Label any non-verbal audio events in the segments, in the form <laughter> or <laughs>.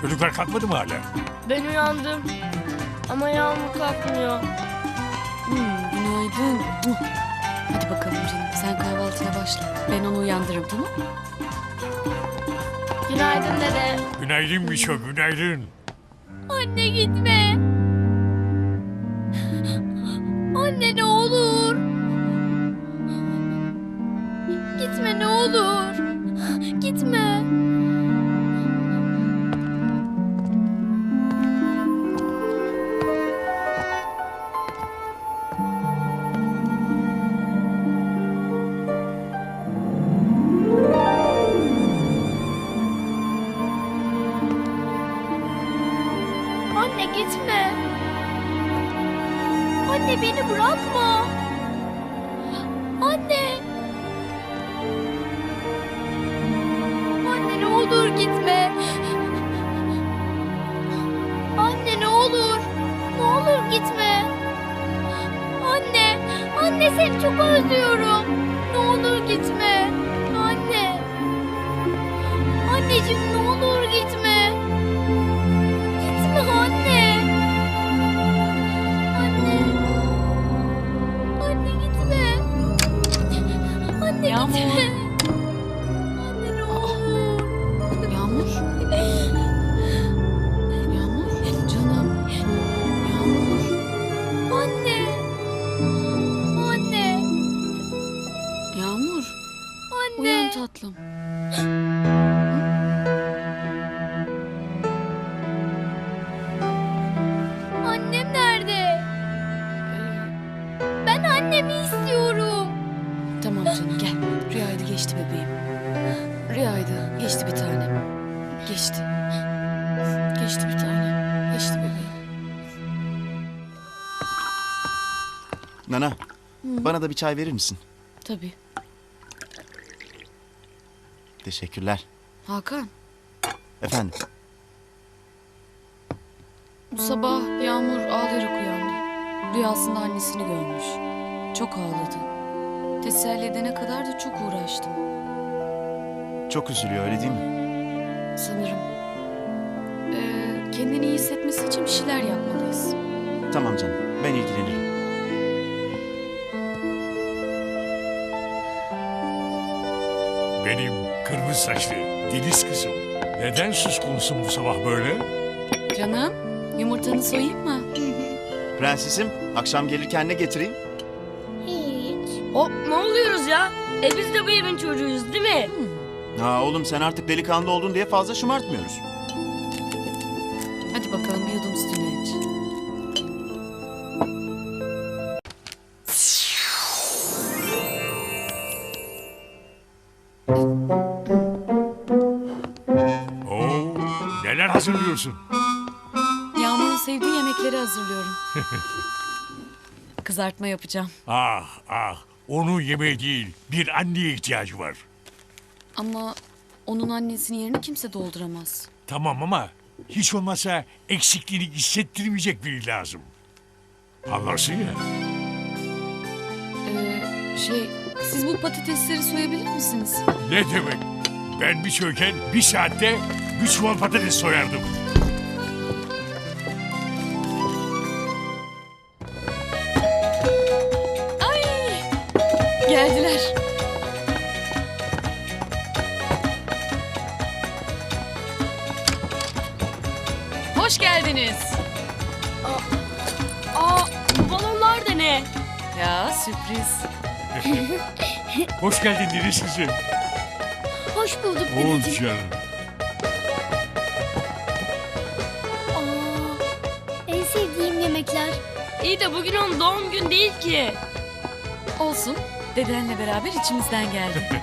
Çocuklar kalkmadı mı hala? Ben uyandım. Ama Yağmur kalkmıyor. Hmm, günaydın. Hadi bakalım canım sen kahvaltıya başla. Ben onu uyandırırım tamam mı? Günaydın dede. Günaydın Mişo, günaydın. Anne gitme. Anne ne olur. Gitme ne olur. Gitme. Olur gitme. Anne ne olur. Ne olur gitme. Anne. Anne seni çok özlüyorum. Ne olur gitme. Nana, bana da bir çay verir misin? Tabii. Teşekkürler. Hakan. Efendim, Bu sabah Yağmur ağlayarak uyandı. Rüyasında annesini görmüş. Çok ağladı. Teselli edene kadar da çok uğraştım. çok üzülüyor öyle değil mi? Sanırım. Ee, kendini iyi hissetmesi için bir şeyler yapmalıyız. Tamam canım, ben ilgilenirim. Benim kırmızı saçlı deniz kızım. Neden suskunsun bu sabah böyle? Canım, yumurtanı soyayım mı? Prensesim, akşam gelirken ne getireyim? Hiç. Hop ne oluyoruz ya? E biz de bu evin çocuğuyuz değil mi? Ha oğlum sen artık delikanlı oldun diye fazla şımartmıyoruz. Yapacağım. Ah ah, onun yemeği değil, bir anneye ihtiyacı var. Ama onun annesinin yerini kimse dolduramaz. Tamam ama hiç olmazsa eksikliğini hissettirmeyecek biri lazım. Anlarsın ya. Ee, şey, siz bu patatesleri soyabilir misiniz? Ne demek? Ben bir çöken bir saatte bir çuval patates soyardım. Geldiler. Hoş geldiniz. Aa bu balonlar da ne? Ya sürpriz. <laughs> Hoş geldin kızım. Hoş bulduk canım. Aa, en sevdiğim yemekler. İyi de bugün onun doğum gün değil ki. Olsun. Dedenle beraber içimizden geldi. <laughs>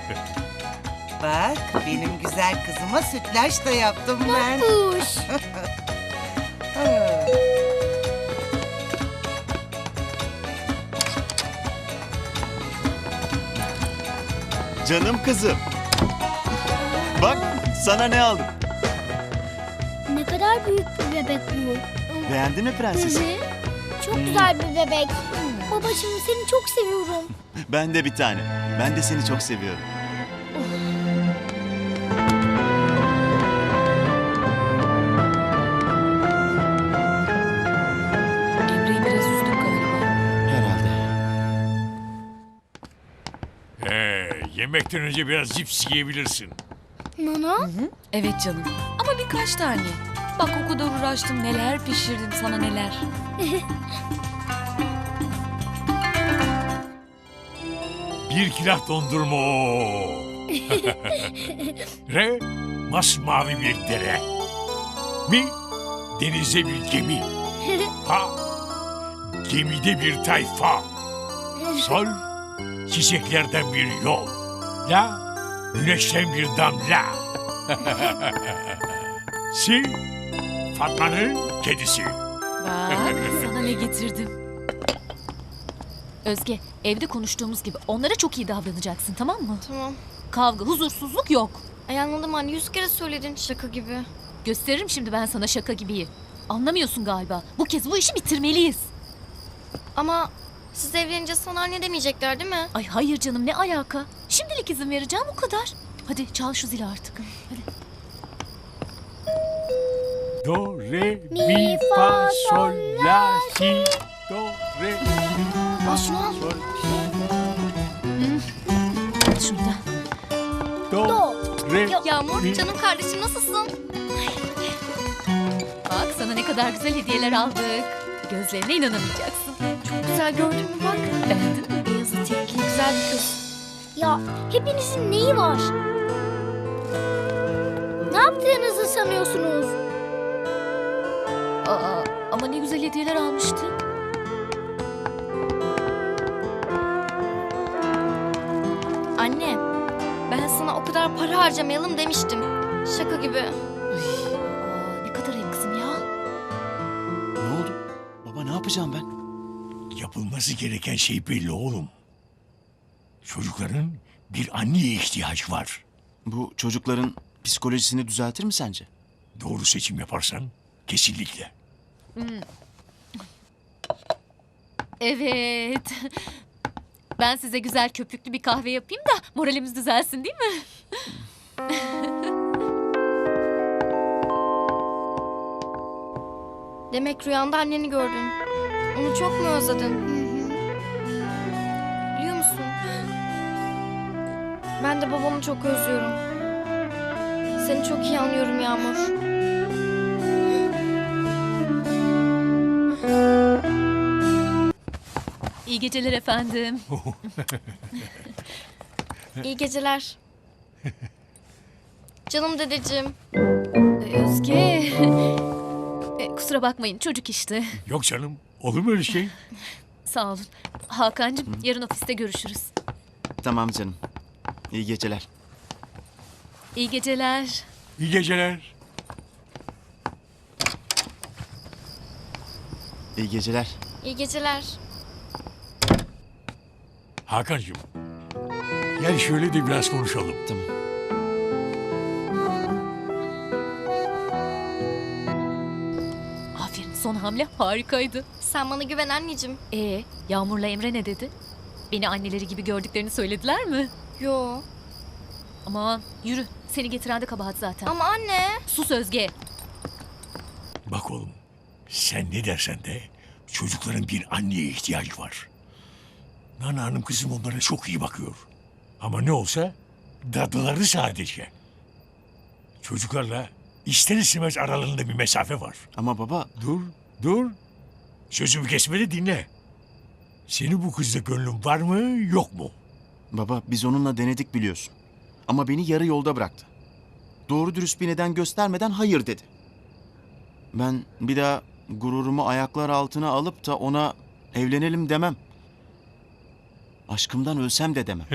Bak benim güzel kızıma sütlaç da yaptım ben. Ha. <laughs> Canım kızım. Bak, sana ne aldım. Ne kadar büyük bir bebek bu. Beğendin mi prensesim? Çok güzel bir bebek. Babacığım seni çok seviyorum. Ben de bir tane. Ben de seni çok seviyorum. Emre'yi biraz üzdük galiba. Herhalde. Ee, yemekten önce biraz cips yiyebilirsin. Nana? Evet canım. Ama birkaç tane. Bak o kadar uğraştım neler pişirdim sana neler. <laughs> Bir kilah dondurma o. <laughs> Re, masmavi bir dere. Mi, denizde bir gemi. Ha, gemide bir tayfa. Sol, çiçeklerden bir yol. La, güneşten bir damla. <laughs> si, Fatma'nın kedisi. Bak sana ne getirdim. Özge evde konuştuğumuz gibi onlara çok iyi davranacaksın tamam mı? Tamam. Kavga, huzursuzluk yok. Ay anladım anne yüz kere söyledin şaka gibi. Gösteririm şimdi ben sana şaka gibiyi. Anlamıyorsun galiba. Bu kez bu işi bitirmeliyiz. Ama siz evlenince sana anne demeyecekler değil mi? Ay hayır canım ne alaka? Şimdilik izin vereceğim o kadar. Hadi çal şu zili artık. Hadi. Do, re, mi, fa, sol, la, si. Do, re, mi, şunu al. Al şunu da. do, re, Yağmur mi. canım kardeşim nasılsın? Bak sana ne kadar güzel hediyeler aldık. Gözlerine inanamayacaksın. Güzel gördün mü bak. Beğendin mi? Beyaz etekli güzel bir kız. Ya hepinizin neyi var? Ne yaptığınızı sanıyorsunuz? Aa, ama ne güzel hediyeler almıştın. Para harcamayalım demiştim. Şaka gibi. Aa, ne kadar ayıp kızım ya. Ne oldu? Baba ne yapacağım ben? Yapılması gereken şey belli oğlum. Çocukların bir anneye ihtiyacı var. Bu çocukların psikolojisini düzeltir mi sence? Doğru seçim yaparsan kesinlikle. Evet. Ben size güzel köpüklü bir kahve yapayım da moralimiz düzelsin değil mi? <laughs> Demek rüyanda anneni gördün. Onu çok mu özledin? Biliyor musun? Ben de babamı çok özlüyorum. Seni çok iyi anlıyorum Yağmur. İyi geceler efendim. <laughs> İyi geceler. Canım dedeciğim. Özge. E, kusura bakmayın çocuk işte. Yok canım olur mu öyle şey? <laughs> Sağ olun. Hakan'cığım yarın ofiste görüşürüz. Tamam canım. İyi geceler. İyi geceler. İyi geceler. İyi geceler. İyi geceler. Hakan'cığım gel şöyle de biraz konuşalım. Tamam. Aferin son hamle harikaydı. Sen bana güven anneciğim. Ee, Yağmur'la Emre ne dedi? Beni anneleri gibi gördüklerini söylediler mi? Yo. Aman yürü. Seni getiren de kabahat zaten. Ama anne. Sus Özge. Bak oğlum sen ne dersen de çocukların bir anneye ihtiyacı var. Nana Hanım kızım onlara çok iyi bakıyor. Ama ne olsa dadıları sadece. Çocuklarla ister istemez aralarında bir mesafe var. Ama baba Dur, dur. Sözümü kesme de dinle. Senin bu kızla gönlün var mı, yok mu? Baba biz onunla denedik biliyorsun. Ama beni yarı yolda bıraktı. Doğru dürüst bir neden göstermeden hayır dedi. Ben bir daha gururumu ayaklar altına alıp da ona evlenelim demem. Aşkımdan ölsem de demem.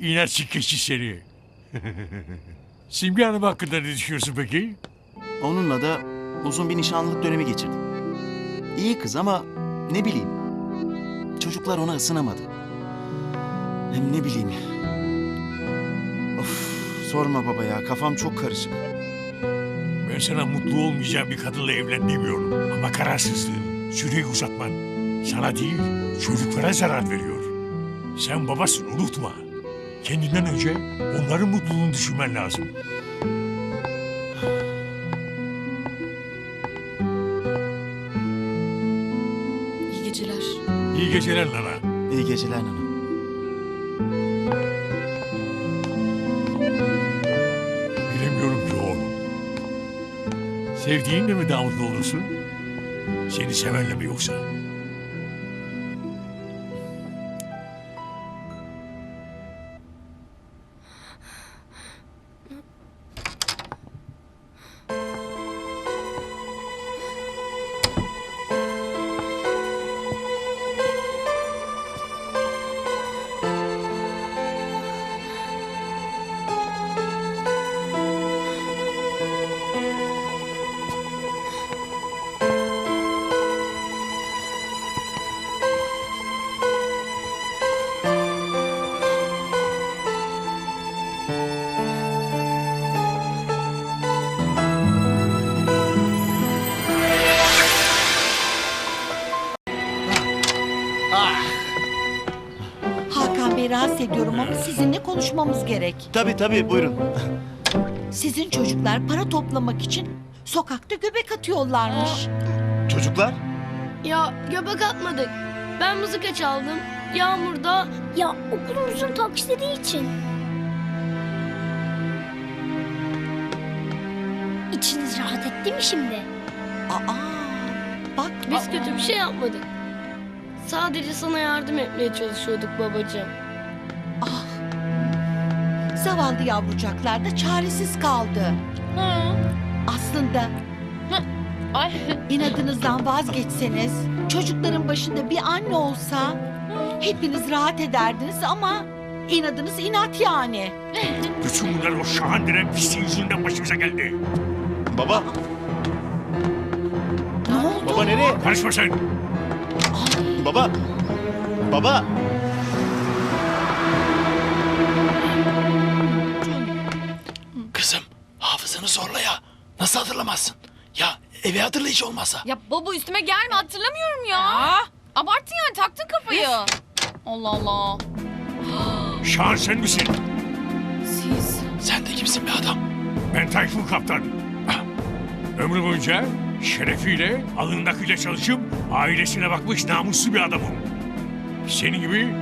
İnatçı keçi seni. Simge Hanım hakkında ne düşünüyorsun peki? Onunla da uzun bir nişanlılık dönemi geçirdim. İyi kız ama ne bileyim. Çocuklar ona ısınamadı. Hem ne bileyim. Of sorma baba ya kafam çok karışık. Ben sana mutlu olmayacağın bir kadınla evlen demiyorum. Ama kararsızlığın, süreyi uzatman sana değil çocuklara zarar veriyor. Sen babasın unutma. Kendinden önce onların mutluluğunu düşünmen lazım. İyi geceler. İyi geceler Nana. İyi geceler Nana. Bilemiyorum ki oğlum. Sevdiğinle mi daha olursun? Seni sevenle mi yoksa? Ama sizinle konuşmamız gerek. Tabii tabii buyurun. Sizin çocuklar para toplamak için sokakta göbek atıyorlarmış. Çocuklar? Ya göbek atmadık. Ben mızıka çaldım. Yağmur da Ya okulumuzun taksidi için. İçiniz rahat etti mi şimdi? Aa, bak biz kötü bir şey yapmadık. Sadece sana yardım etmeye çalışıyorduk babacığım. Zavallı yavrucaklar da çaresiz kaldı. Aslında Ay. inadınızdan vazgeçseniz, çocukların başında bir anne olsa hepiniz rahat ederdiniz ama inadınız inat yani. Bütün bunlar o şahan denen pisliğin yüzünden başımıza geldi. Baba. Ne oldu? Baba nereye? Karışma sen. Baba. Baba. Nasıl hatırlamazsın? Ya evi hatırla hiç olmazsa. Ya baba üstüme gelme hatırlamıyorum ya. Abarttın yani taktın kafayı. Allah Allah. Şahan sen misin? Siz... Sen de kimsin be adam? Ben Tayfun Kaptan. Ah, Ömrü boyunca şerefiyle, alındakıyla çalışıp ailesine bakmış namuslu bir adamım. Senin gibi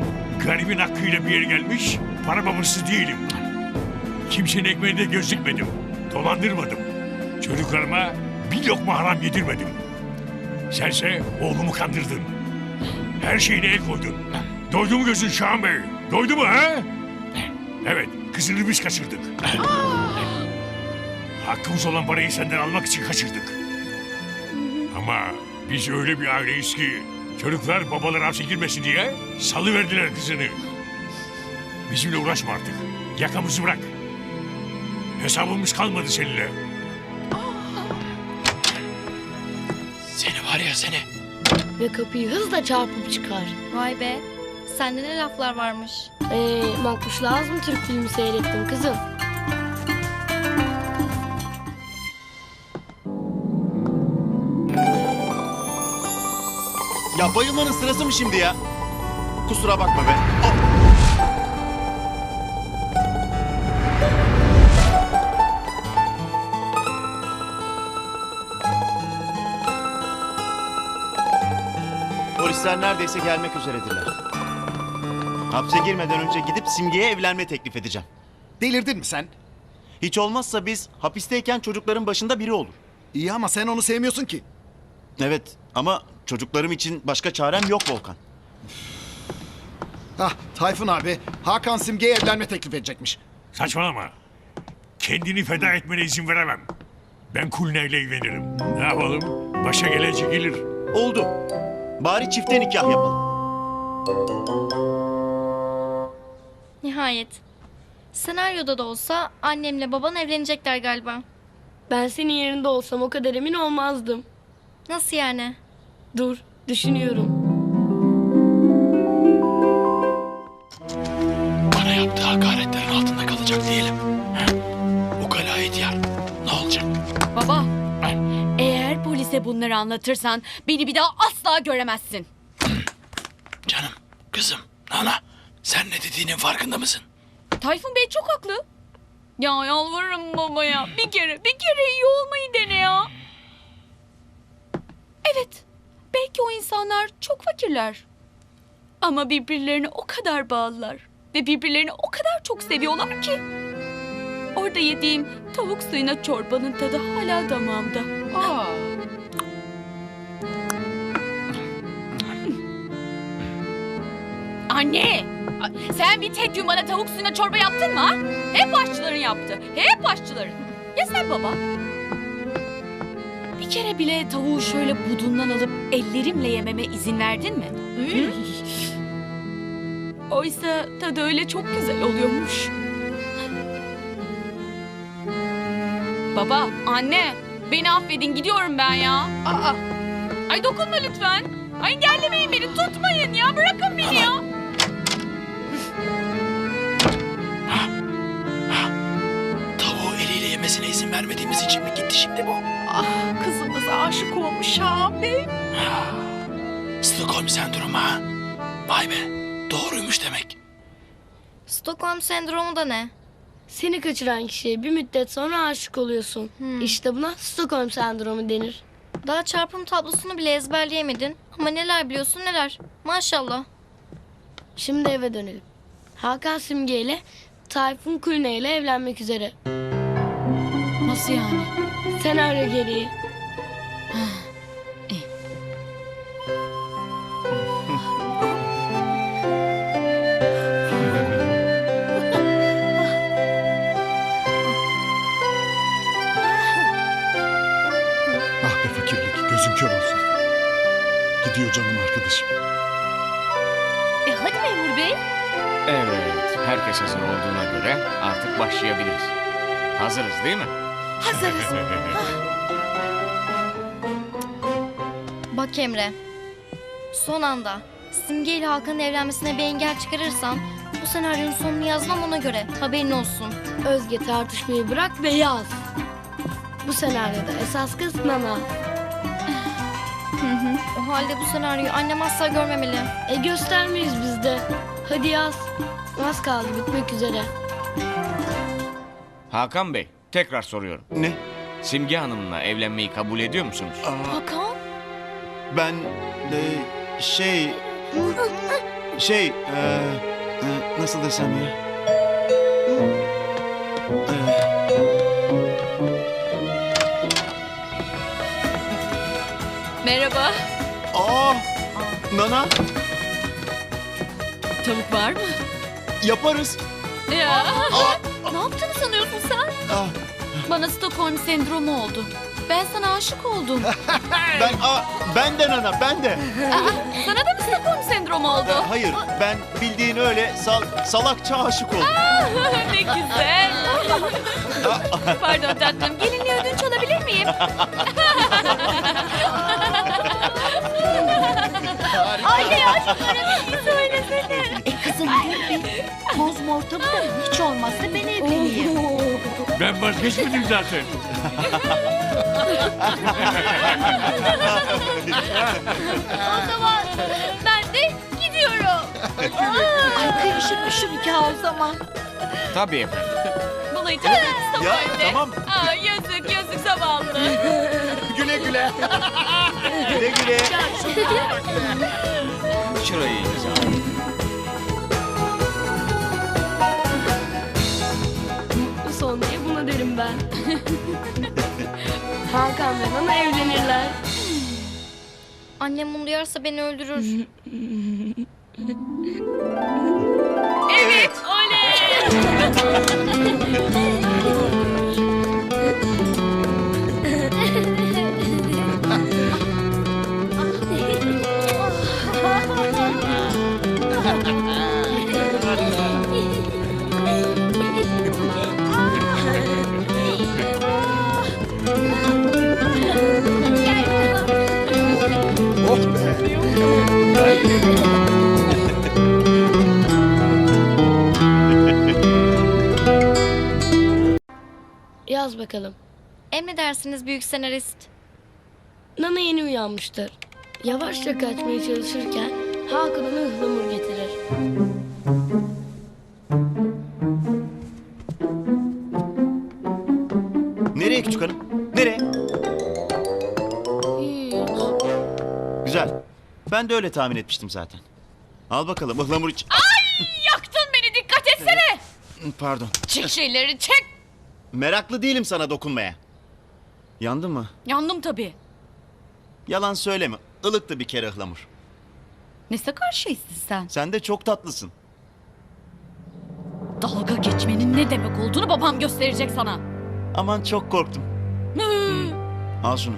garibin hakkıyla bir yere gelmiş para babası değilim. Kimsenin ekmeğinde göz dikmedim. Dolandırmadım. Çocuklarıma bir lokma haram yedirmedim. Sense oğlumu kandırdın. Her şeyine el koydun. Doydu mu gözün Şahan Bey? Doydu mu ha? Evet, kızını biz kaçırdık. Hakkımız olan parayı senden almak için kaçırdık. Ama biz öyle bir aileyiz ki çocuklar babalar hapse girmesin diye salıverdiler kızını. Bizimle uğraşma artık. Yakamızı bırak. Hesabımız kalmadı seninle. Seni var ya seni. Ve kapıyı hızla çarpıp çıkar. Vay be. Sende ne laflar varmış. Ee, Makbuş lazım Türk filmi seyrettim kızım. Ya bayılmanın sırası mı şimdi ya? Kusura bakma be. Oh. Polisler neredeyse gelmek üzeredirler. Hapse girmeden önce gidip Simge'ye evlenme teklif edeceğim. Delirdin mi sen? Hiç olmazsa biz hapisteyken çocukların başında biri olur. İyi ama sen onu sevmiyorsun ki. Evet ama çocuklarım için başka çarem yok Volkan. Hah Tayfun abi Hakan Simge'ye evlenme teklif edecekmiş. Saçmalama. Kendini feda etmene izin veremem. Ben Kulne ile evlenirim. Ne yapalım? Başa gelen çekilir. Oldu. Bari çifte nikah yapalım. Nihayet. Senaryoda da olsa annemle baban evlenecekler galiba. Ben senin yerinde olsam o kadar emin olmazdım. Nasıl yani? Dur, düşünüyorum. Bana yaptığı hakaretlerin altında kalacak diyelim. Polise bunları anlatırsan beni bir daha asla göremezsin. Canım, kızım, Nana. Sen ne dediğinin farkında mısın? Tayfun Bey çok haklı. Ya yalvarırım babaya. Bir kere, bir kere iyi olmayı dene ya. Evet, belki o insanlar çok fakirler. Ama birbirlerine o kadar bağlılar. Ve birbirlerini o kadar çok seviyorlar ki. Orada yediğim tavuk suyuna çorbanın tadı hala damağımda. Aa. Anne! Sen bir tek gün bana tavuk suyuna çorba yaptın mı ha? Hep aşçıların yaptı. Hep aşçıların. Ya sen baba? Bir kere bile tavuğu şöyle budundan alıp ellerimle yememe izin verdin mi? Hı? Oysa tadı öyle çok güzel oluyormuş. Baba, anne, beni affedin gidiyorum ben ya. Aa. Ay dokunma lütfen. Ay engellemeyin beni, tutmayın ya, bırakın beni ya. Eliyle yemesine izin vermediğimiz için mi gitti şimdi bu? Ah, kızımız aşık olmuş abi. <sighs> Stockholm sendromu ha. Vay be. Doğruymuş demek. Stockholm sendromu da ne? Seni kaçıran kişiye bir müddet sonra aşık oluyorsun. İşte buna Stockholm sendromu denir. Daha çarpım tablosunu bile ezberleyemedin. Ama neler biliyorsun neler. Maşallah. Şimdi eve dönelim. Hakan Simge ile Tayfun Kulne ile evlenmek üzere. Nasıl yani? Senaryo gereği. <laughs> Ah be fakirlik gözün kör olsun. Gidiyor canım arkadaşım. E hadi memur bey. Evet, herkes hazır olduğuna göre artık başlayabiliriz. Hazırız değil mi? Hazırız. Bak Emre. Son anda Simge ile Hakan'ın evlenmesine bir engel çıkarırsan bu senaryonun sonunu yazmam ona göre. Haberin olsun. Özge tartışmayı bırak ve yaz. Bu senaryoda esas kız Nana. O halde bu senaryoyu annem asla görmemeli. E göstermeyiz biz de. Hadi yaz. Az kaldı bitmek üzere. Hakan Bey, tekrar soruyorum. Ne? Simge Hanım'la evlenmeyi kabul ediyor musunuz? Aa, Hakan. ben de şey... Şey... e, e, nasıl desem ya? E, Merhaba. aa! Nana Tavuk var mı? yaparız. Ya. Ne yaptığını sanıyorsun sen? Aa, Bana Stockholm sendromu oldu. Ben sana aşık oldum. ben aa, ben de Nana ben de. sana da mı Stockholm sendromu oldu? E, hayır ben bildiğin öyle sal, salakça aşık oldum. ne güzel. Pardon tatlım. Gelinliği ödünç alabilir miyim? Anne ya şunlara bir şey söylesene. E kızım dur bir. Bozma ortamı da hiç olmazsa ben evleneyim. <laughs> Ben vazgeçmedim zaten. O zaman ben de gidiyorum. Ay kıyışık nikah o zaman. Tabii efendim. Bulayacağım Ya Stockholm'de. tamam Aa, yazık yazık zavallı. <laughs> güle güle. güle güle. Şurayı imza. Ben. <laughs> Hakan ve Nana evlenirler. Annem bunu duyarsa beni öldürür. Evet. Oley. <laughs> Yaz bakalım. Emredersiniz büyük senarist. Nana yeni uyanmıştır. Yavaşça kaçmaya çalışırken Hakan ona ıhlamur getirir. Nereye küçük hanım? Nereye? Hiç. Güzel. Ben de öyle tahmin etmiştim zaten. Al bakalım ıhlamur iç. Yaktın beni dikkat etsene. Pardon. Çek şeyleri çek. Meraklı değilim sana dokunmaya. Yandın mı? Yandım tabii. Yalan söyleme. Ilıktı bir kere ıhlamur. Ne sakar şeysin sen. Sen de çok tatlısın. Dalga geçmenin ne demek olduğunu babam gösterecek sana. Aman çok korktum. Al şunu.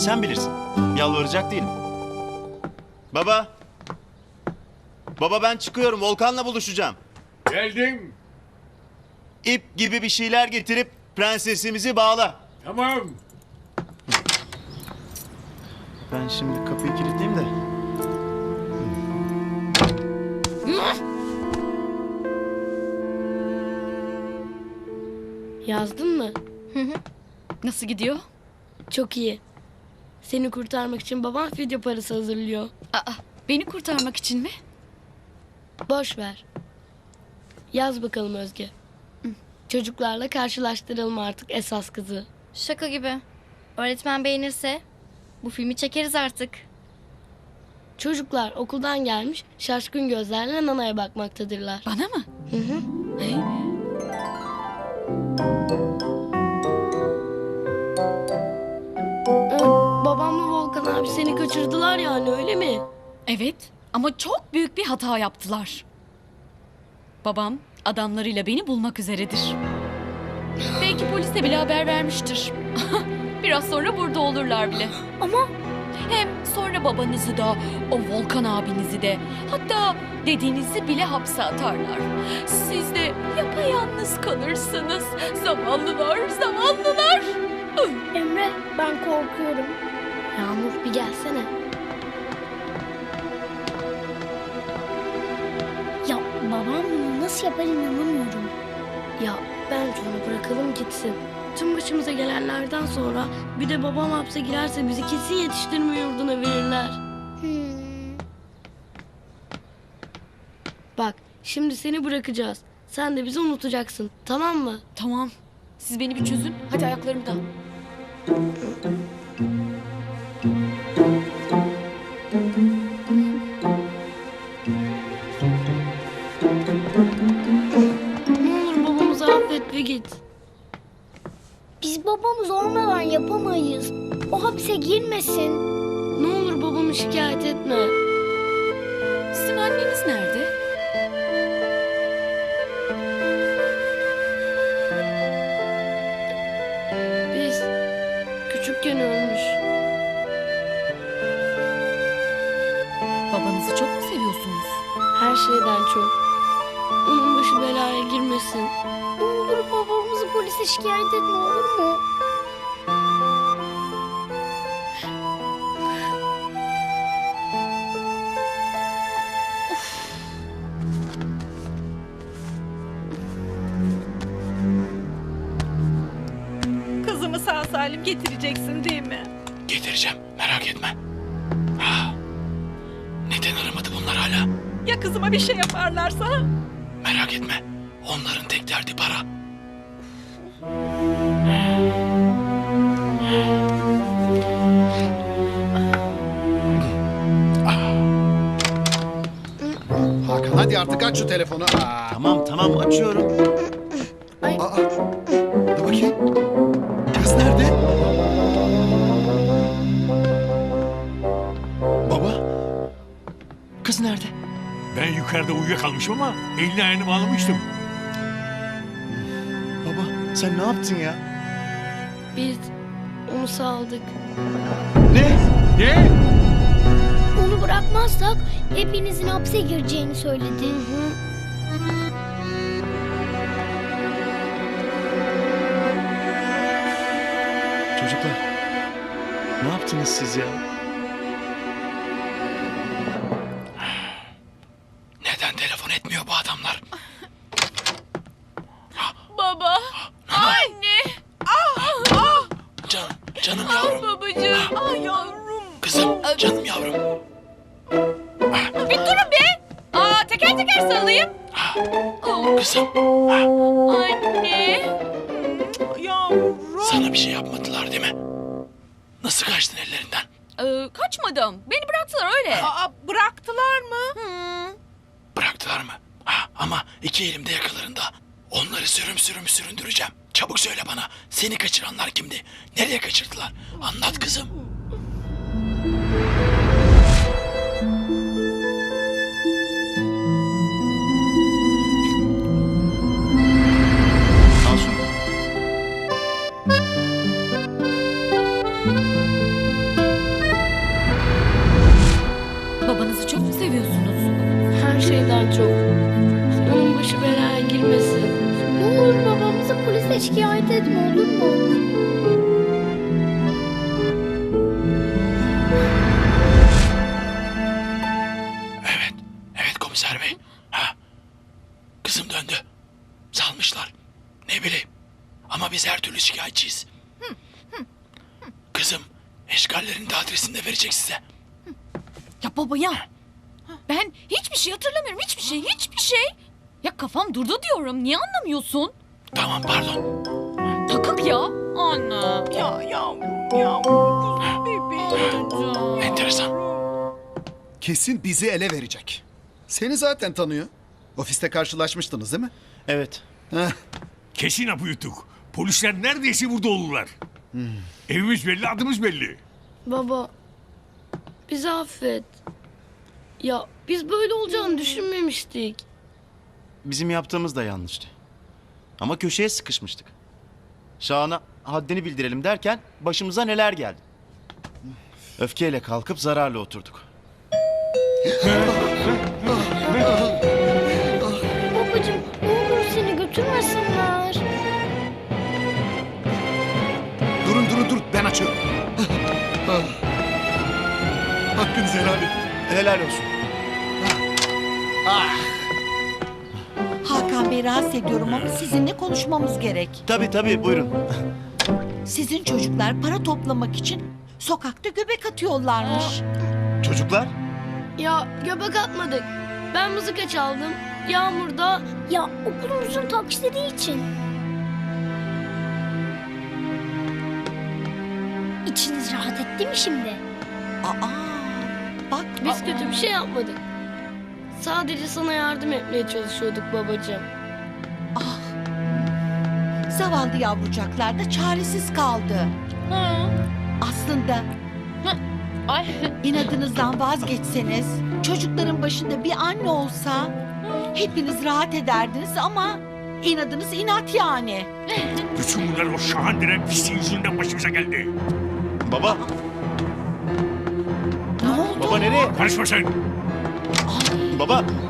Sen bilirsin. Yalvaracak değilim. Baba. Baba ben çıkıyorum. Volkan'la buluşacağım. Geldim. İp gibi bir şeyler getirip prensesimizi bağla. Tamam. Ben şimdi kapıyı kilitleyeyim de. Yazdın mı? Nasıl gidiyor? Çok iyi. Seni kurtarmak için babam video parası hazırlıyor. Aa, beni kurtarmak için mi? Boş ver. Yaz bakalım Özge. Çocuklarla karşılaştıralım artık esas kızı. Şaka gibi. Öğretmen beğenirse bu filmi çekeriz artık. Çocuklar okuldan gelmiş şaşkın gözlerle Nana'ya bakmaktadırlar. Bana mı? Hı hı. Hey, Volkan abi seni kaçırdılar yani öyle mi? Evet ama çok büyük bir hata yaptılar. Babam adamlarıyla beni bulmak üzeredir. Belki polise bile haber vermiştir. <laughs> Biraz sonra burada olurlar bile. Ama Hem sonra babanızı da, o Volkan abinizi de, hatta dediğinizi bile hapse atarlar. Siz de yapayalnız kalırsınız. Zavallılar, zavallılar. Emre ben korkuyorum. Yağmur bir gelsene. Ya babam bunu nasıl yapar inanamıyorum. Ya bence onu bırakalım gitsin. Tüm başımıza gelenlerden sonra bir de babam hapse girerse bizi kesin yetiştirme yurduna verirler. Hmm. Bak şimdi seni bırakacağız. Sen de bizi unutacaksın tamam mı? Tamam. Siz beni bir çözün. Hadi ayaklarımdan. Olur babamızı affet ve git. Biz babamız olmadan yapamayız. O hapse girmesin. Ne olur babamı şikayet etme. Getireceksin değil mi? Getireceğim merak etme. Ha. Neden aramadı bunlar hala? Ya kızıma bir şey yaparlarsa? Merak etme. Onların tek derdi para. Hakan hadi artık aç şu telefonu. Aa, Tamam tamam açıyorum. Yukarıda uyuyakalmışım ama elini ayağını bağlamıştım. Baba sen ne yaptın ya? Biz onu saldık. Ne? Ne? Onu bırakmazsak hepinizin hapse gireceğini söyledi. Çocuklar. Ne yaptınız siz ya? Etmiyor bu adamlar? Baba, anne, Can, canım yavrum. babacığım. Ay yavrum. Kızım, canım yavrum. Bir durun be. Aa, teker teker sarılayım. Kızım, Anne. Yavrum. sana bir şey yapmadılar değil mi? Nasıl kaçtın ellerinden? Ee, kaçmadım. Beni bıraktılar öyle. Aa, bıraktılar mı? Hmm. Bıraktılar mı? Ha, ama iki elimde yakalarında. Onları sürüm sürüm süründüreceğim. Çabuk söyle bana. Seni kaçıranlar kimdi? Nereye kaçırdılar? Anlat kızım. Al şunu. Babanızı çok mu seviyorsunuz? Her şeyden çok. Şikayet etme olur mu? Evet. Evet komiser bey. Ha. Kızım döndü. Salmışlar. Ne bileyim. Ama biz her türlü şikayetçiyiz. Kızım eşgallerin de adresini de verecek size. Ya baba ya. Ben hiçbir şey hatırlamıyorum. Hiçbir şey, hiçbir şey. Ya kafam durdu diyorum. Niye anlamıyorsun? Tamam pardon. Takık ya. Anne. Ya yavrum yavrum bebeğim. Enteresan. Kesin bizi ele verecek. Seni zaten tanıyor. Ofiste karşılaşmıştınız değil mi? Evet. Heh, Kesin hapı yuttuk. Polisler neredeyse burada olurlar. Evimiz belli, adımız belli. Baba, bizi affet. Ya biz böyle olacağını düşünmemiştik. Bizim yaptığımız da yanlıştı. Ama köşeye sıkışmıştık. Şahan'a haddini bildirelim derken başımıza neler geldi. Öfkeyle kalkıp zararla oturduk. Babacığım ne olur seni götürmesinler. durun durun dur ben açıyorum. Hakkınızı helal edin. Helal olsun. Hakan Bey rahatsız ediyorum ama sizinle konuşmamız gerek. Tabii tabii buyurun. Sizin çocuklar para toplamak için sokakta göbek atıyorlarmış. Çocuklar Ya göbek atmadık. Ben mızıka çaldım. Yağmur da Ya okulumuzun taksitleri için. İçiniz rahat etti mi şimdi? Aa, bak biz kötü bir şey yapmadık. Sadece sana yardım etmeye çalışıyorduk babacığım. ah. Zavallı yavrucaklar da çaresiz kaldı. Aslında Ay. inadınızdan vazgeçseniz, çocukların başında bir anne olsa hepiniz rahat ederdiniz ama inadınız inat yani. Bütün bunlar o Şahan denen pisliğin yüzünden başımıza geldi. baba. Ne oldu? Baba nereye? Karışma sen. Baba